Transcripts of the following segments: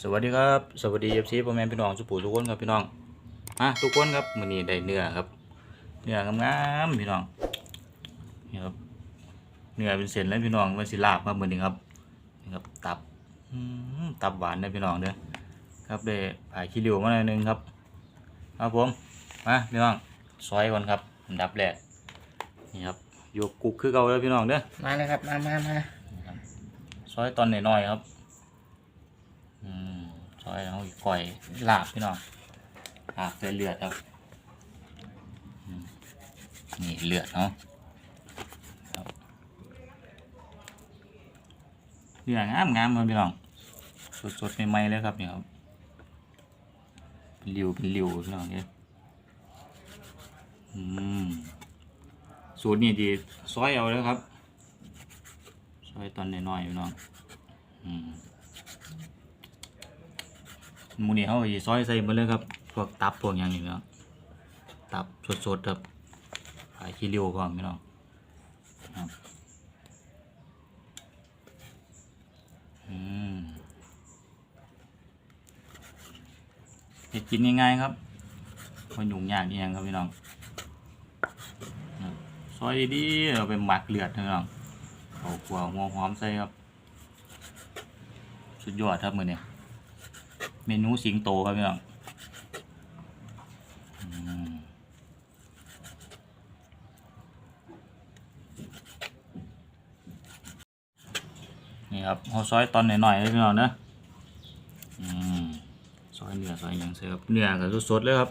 สวัสดีครับสวัสดีเอฟซีพ่อแม่พี่น้องสุปูทุกคนครับพี่น้องอะทุกคนครับมื้อนี้ได้เนื้อครับ เนื้องามๆพี่น้องนี่ครับเนื้อเป็นเส้นแล้วพี่น้องมันสิลาบมามื้อนี้ครับนี่ครับตับอืมตับหวานนะพี่น้องเด้อครับได้ผ่าขี้ริ้วมาหน่อยหนึงครับครับผมมาพี่น้องซอยก่อนครับอันดับแรกนี่ครับอยู่กุกคือเก่าแล้วพี่น้องเด้อมาเลยครับมามามาซอยตอนน้อยๆครับอืม ซอยเอาอีกก่อยลาบพี่น้องลาบด้วยเลือดครับนี่เลือดเนาะครับเลือดงามงามๆครับพี่น้องสดๆใหม่ๆเลยครับเนี่ยครับเป็นริวเป็นริวพี่น้องเนี่ยอืมสูตรนี้ดีซอยเอาเลยครับซอยตอนน้อยๆพี่น้องอืม หมูนี่เขาก็สิซอยใส่หมาเลยครับ พวกตับพวกอย่างนี้เนาะตับสดๆครับขายขี้ริ้วก่อนพี่น้องครับอืมเฮ็ดกินง่ายๆครับมันยุ่งยากอีหยังครับพี่น้องครับซอยดีๆเอาไปหมักเลือดพี่น้องเอาขัวหัวหอมใส่ครับ สุดยอดครับมือเนี่ย เมนูสิงโตครับพี่น้องอืมนี่ครับเอาซอยตอนหน่อยๆเลยพี่น้องเนอะอืมซอยเนื้อซอยหยังใส่ครับเนื้อกับสดๆเลยครับ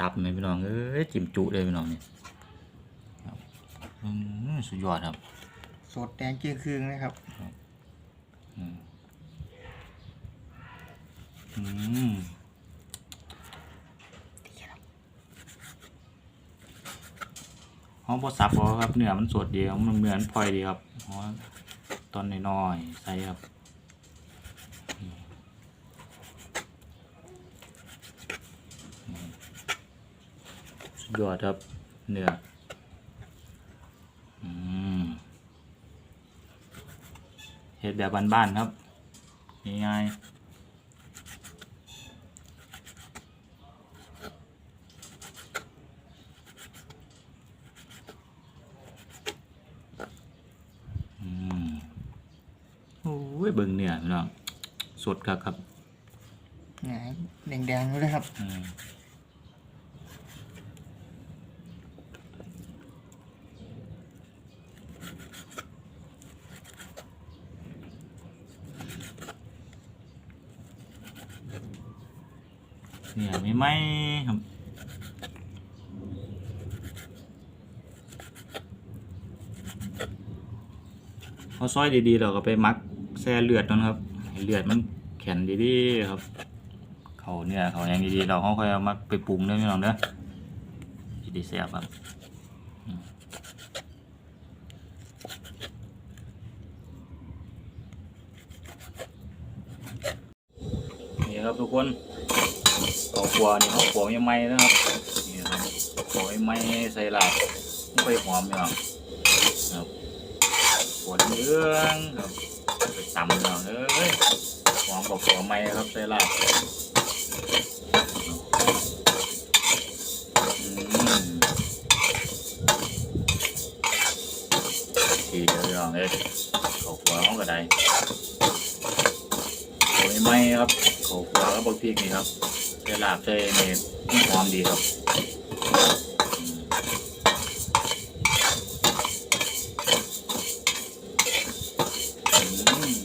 ตับเนี่ยพี่น้องเอ้ยจิ้มจุเลยพี่น้องนี่ครับอืมสุดยอดครับ สดแดงเกลือคืงนะครับ อืมอืมหอมบดสับบ่ครับเนื้อมันสดดีครับมันเหมือนพลอยดีครับตอนน้อยๆใส่ครับสุดยอดครับเนื้อเห็ดแบบบ้านๆครับง่ายๆอืมโอ้ย เบิ่งเนื้อพี่น้องสดครับครับหงายแดงๆเลยครับอืมเนี่ยไม่ไหมครับพอซอยดีๆเราก็ไปมัก แซ่เลือดนั่นครับเลือดมันแข็งดีๆครับ เขาเนี่ยเขาอย่างดีๆเราเขาค่อยเอามาไปปรุงเด้อพี่น้องเด้อจะได้แซ่บครับนี่ครับทุกคนเขาขัวนี่เขาขัวยังไม่นะครับนี่ครับขัวยังไม่ใส่ลาบไม่ค่อยหอมพี่น้องครับหัวเหลืองครับ ตำเนาะเอ้ยหอมกับหัวไม้ครับใส่ลาทีเดียวพี่น้องเอ้ยเขาหัวห้องกระไดหัวไม้ครับเขาหัวก็บกพริกนี่ครับใส่ลาบใส่เนยหอมดีครับอืม อืม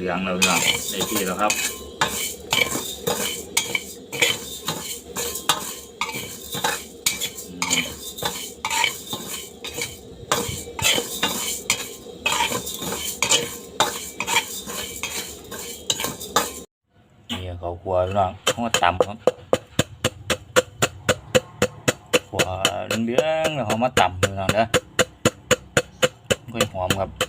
นี่ ครับเลี้ยงแล้วพี่น้องได้ที่แล้วครับนี่เขาครัวพี่น้องเขามาตำครับหัวเหลืองๆแล้วเขามาต่ำพี่น้องเด้อค่อยหอมครับ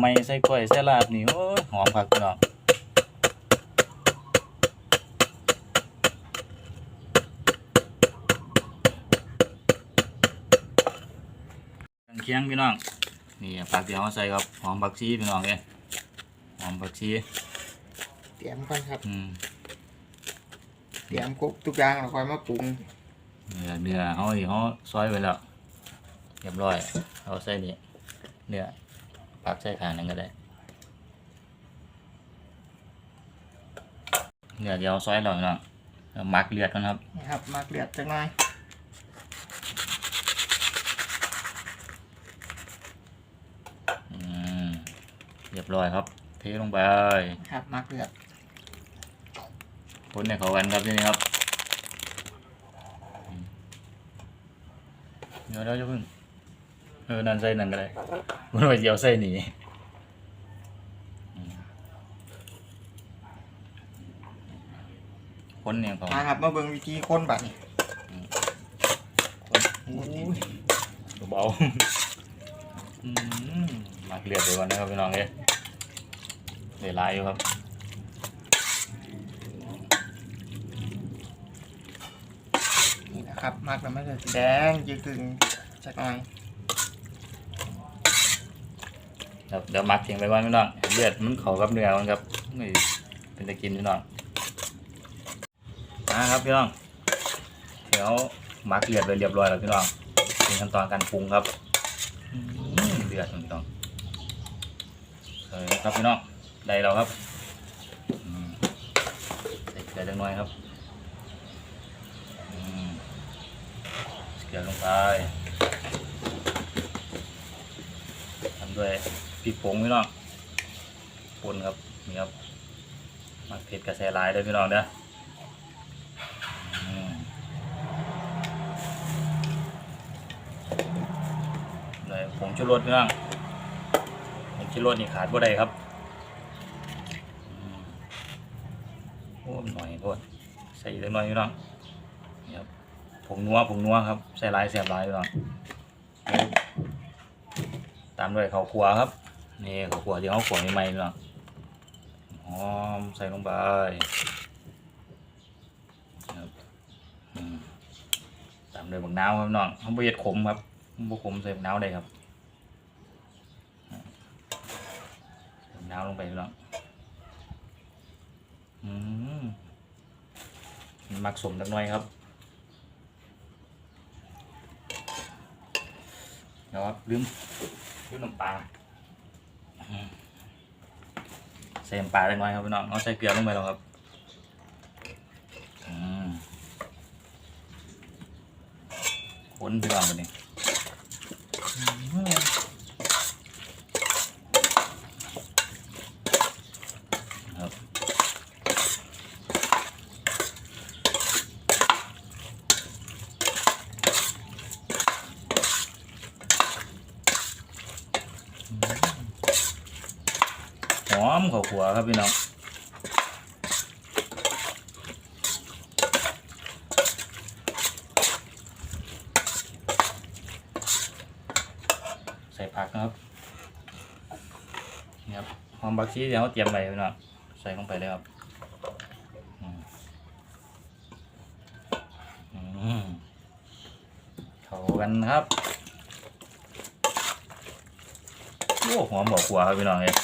ไม่ใส่กล้วยใส่ลาบนี่โอ้ยหอมครับพี่น้องเครื่องเคียงพี่น้องนี่ผักที่เราใส่ครับหอมผักชีพี่น้องเอ้ยหอมผักชีเตรียมก่อนครับอืมเตรียมครบทุกอย่างแล้วค่อยมาปรุงเนื้อเนื้อเขาที่เขาซอยไว้แล้วเรียบร้อยเอาใส่นี่เนื้อ ปักใส่ขางนั้นก็ได้เนื้อเดียวซอยแล้วพี่น้องแล้วหมักเลือดมันครับนี่ครับมักเลือดจังหน่อยอืมเรียบร้อยครับ เทลงไปครับมักเลือดคนในเขากันครับที่นี่ครับอืมเดี๋ยวเราจะพึ่งเออนั่นใส่นั่นก็ได้มันไปเดียวใส่หนีอืมคนเนี่ยเขามาครับมาเบิ่งวิธีคนบัดนี่เบาอืมมักเลือดไปก่อนนะครับพี่น้องเอ้ยเดี๋ยวลายอยู่ครับนี่นะครับมักแล้วมันจะแดงยืดกึ่งจักหน่อย ครับเดี๋ยวมักทิ้งไปก่อนพี่น้องเลือดมันเข้ากับเนื้อมันครับนี่เป็นตะกินพี่น้องนะครับพี่น้องเดี๋ยวมักเลือดไปเรียบร้อยแล้วพี่น้องเป็นขั้นตอนการปรุงครับเลือดพี่น้องเออครับพี่น้องได้แล้วครับใส่เกลือจังหน่อยครับเกลือลงไปทำด้วย พริกผงพี่น้องป่นครับนี่ครับมักเผ็ดกระแสลายเลยพี่น้องเด้ออืมเลยผงชูรสพี่น้องผงชูรสนี่ขาดบ่ได้ครับอืมโอ้หน่อยโทษใส่เล็กน้อยพี่น้องนี่ครับผงนัวผงนัวครับใส่ลายแสบลายพี่น้องตามด้วยข้าวคั่วครับ นี่ข้าวคั่วที่เขาคั่วใหม่ๆเนาะหอมใส่ลงไปตามด้วยบักนาวครับน้องเขาไม่เย็ดขมครับบ่ขมใส่บักนาวได้ครับบักนาวลงไปน้องมักสมจักหน่อยครับเดี๋ยวครับลืมลืมน้ำปลา ใส่น้ำปลาเล็กน้อยครับพี่น้องเอาใส่เกลือลงไปแล้วครับอืมคนพี่น้องไปนี่ครับหอมข้าวขัว ครับพี่น้องใส่ผักนะครับนี่ครับหอมบักชีเดี๋ยวเตรียมไว้พี่น้องใส่ลงไปเลยครับเข้ากันครับโอ้หอมบอกขัวครับพี่น้องเอ้ย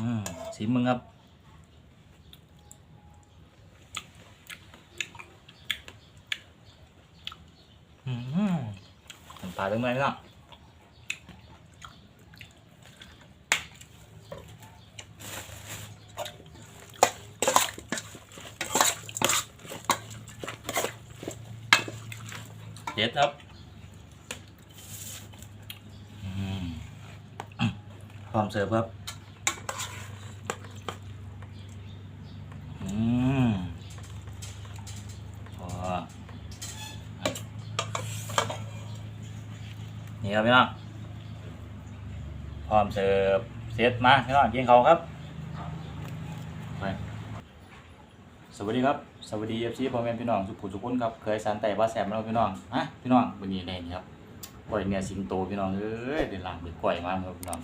อื มมึงครับอืมปลาเริ่มไหมพี่น้องเด็ดครับอืมพร้อมเสิร์ฟครับ อืมพอนี่ ครับพี่น้องพร้อมเสิร์ฟเสร็จมาพี่น้องกินเขาครับไปสวัสดีครับสวัสดีเอฟซีพ่อแม่พี่น้องทุกผู้ทุกคนครับเคยสันแต่ว่าแสบมาแล้วพี่น้องฮะพี่น้องวันนี้แน่นี่ครับก่อยเนี่ยสิงโตพี่น้องเอ้ยเดี๋ยวหลังเดี๋ยวก่อยมาครับพี่น้อง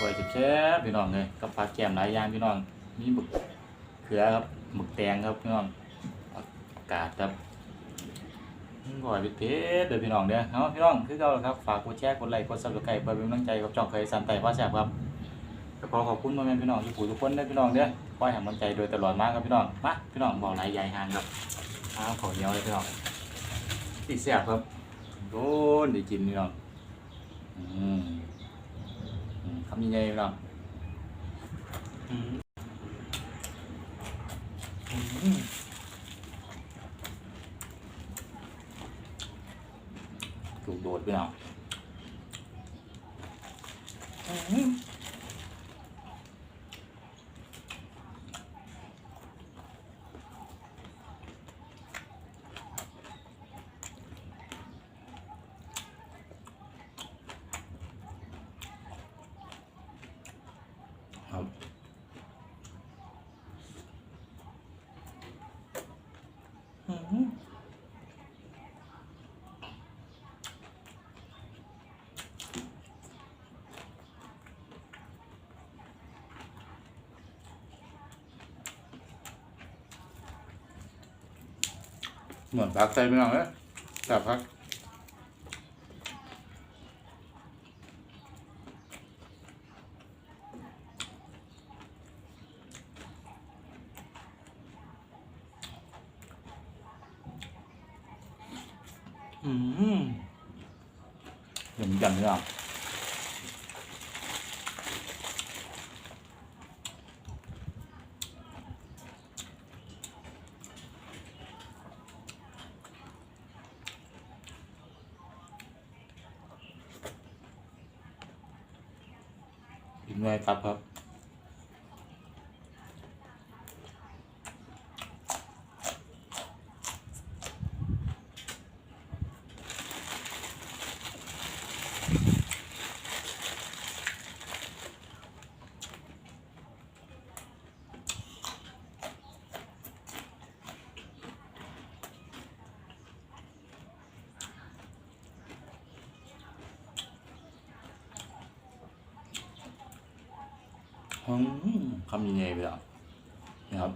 ก่อยแซ่บพี่น้องเลยกับปลาแกมหลายอย่างพี่น้องมีหมึกเขือครับหมึกแตงครับพี่น้องอากาศครับ ก่อยเป็นเพชรเด้อพี่น้องเด้อเอาพี่น้องคือเก่าล่ะครับฝากกดแชร์กดไลค์กดซับสไครป์เพื่อเป็นกำลังใจกับช่องเคยสันแต่ว่าแสบครับขอขอบคุณพ่อแม่พี่น้องทุกผู้ทุกคนเด้อพี่น้องเด้อคอยให้กำลังใจโดยตลอดมากครับพี่น้องมาพี่น้องบอกหลายใหญ่หางครับอ้าวขอเหนียวเลยพี่น้องติดเสียบครับโดนได้กินพี่น้องอืมคำยังไงพี่น้องอืมอืมถูกโดด พี่น้อง เหมือนพักใจไม่เอาเลยแต่พักอืมเหมือนกันเลยอะกิ นไว้ครับ อืมคำยังไงไปอะนะครับ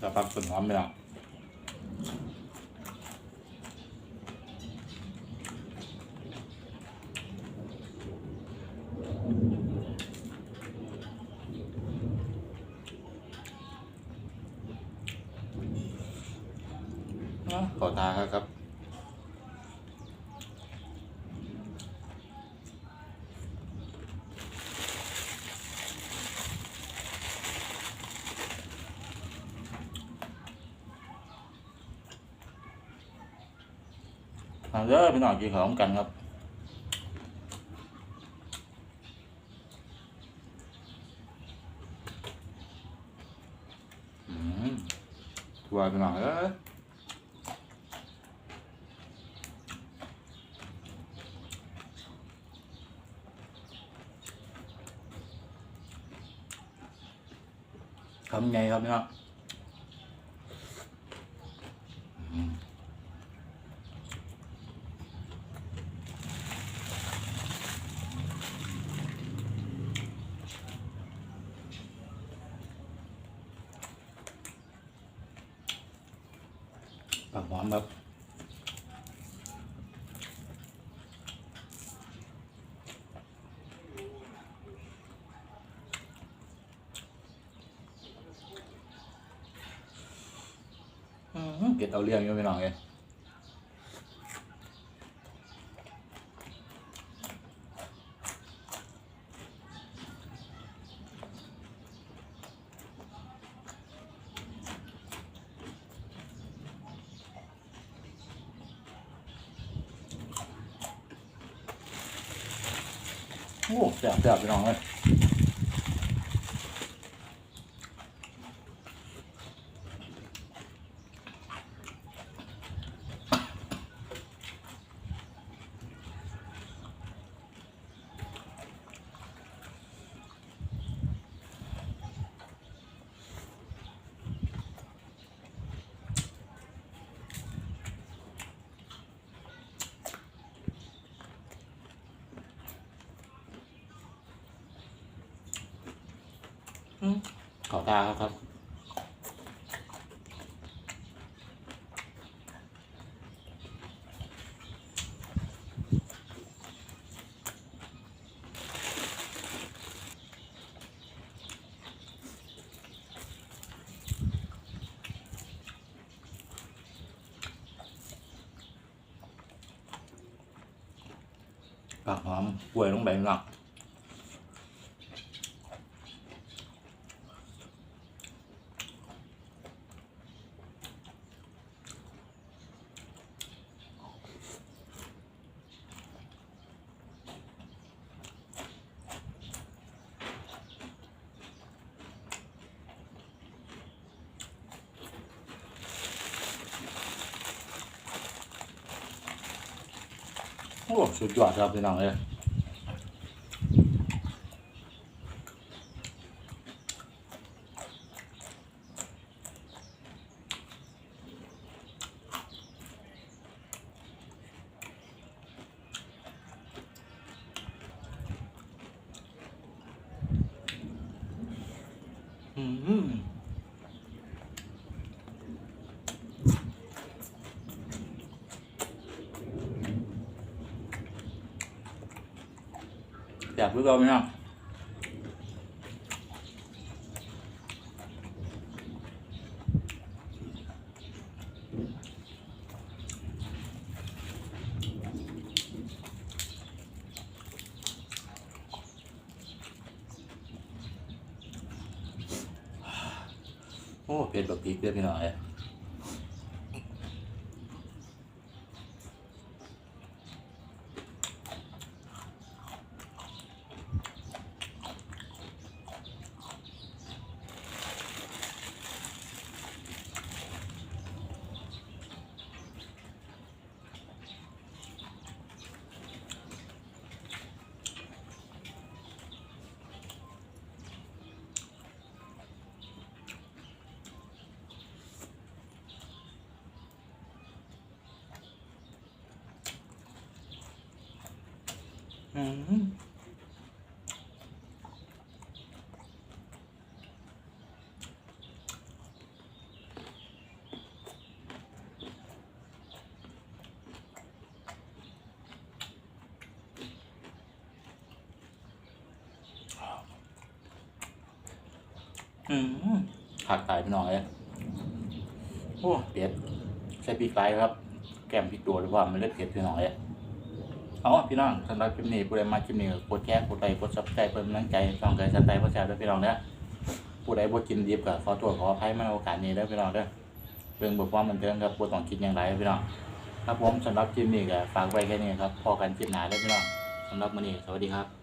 จะปักส่วนหอมไปแล้ว มาเด้อพี่น้องกินของกันครับ อืมทัวร์พี่น้องเอ้ยทำไงครับพี่น้องอืม ผัก หอมครับอื้อหือเก็ดเอาเรื่องอยู่ไม่น้องเลย โอ้แสบแสบไปหน่องเลย ขอตาครับครับผักหอมกล้วยลงไปหนักโอ้ สุดยอดครับพี่น้องเลย อยากรู้เราไหมครับโอ้เผ็ดแบบพริกเด้อพี่น้องเอ้ย อืมอืมขาดตายพี่น้องเอ้ยโอ้เผ็ดใส่พริกไทยครับ แกมพริกตัวหรือว่ามันเลือดเผ็ดพี่น้องเอ้ย เอาพี่น้องสำหรับคลิปนี้ผู้ใดมาคลิปนี้กดแชร์กดไลค์กดซับสไครป์เพิ่มกำลังใจช่องใจสันไตพ่อแชร์ด้วยพี่น้องเด้อผู้ใดบ่กินดิบก็ขอตัวขออภัยมาโอกาสนี้เด้อพี่น้องเด้อเรื่องบทความมันเทิงครับบ่ต้องคิดอย่างไรพี่น้องครับผมสำหรับคลิปนี้ก็ฝากไว้แค่นี้ครับพอกันคลิปหน้าเด้อพี่น้องสำหรับมื้อนี้สวัสดีครับ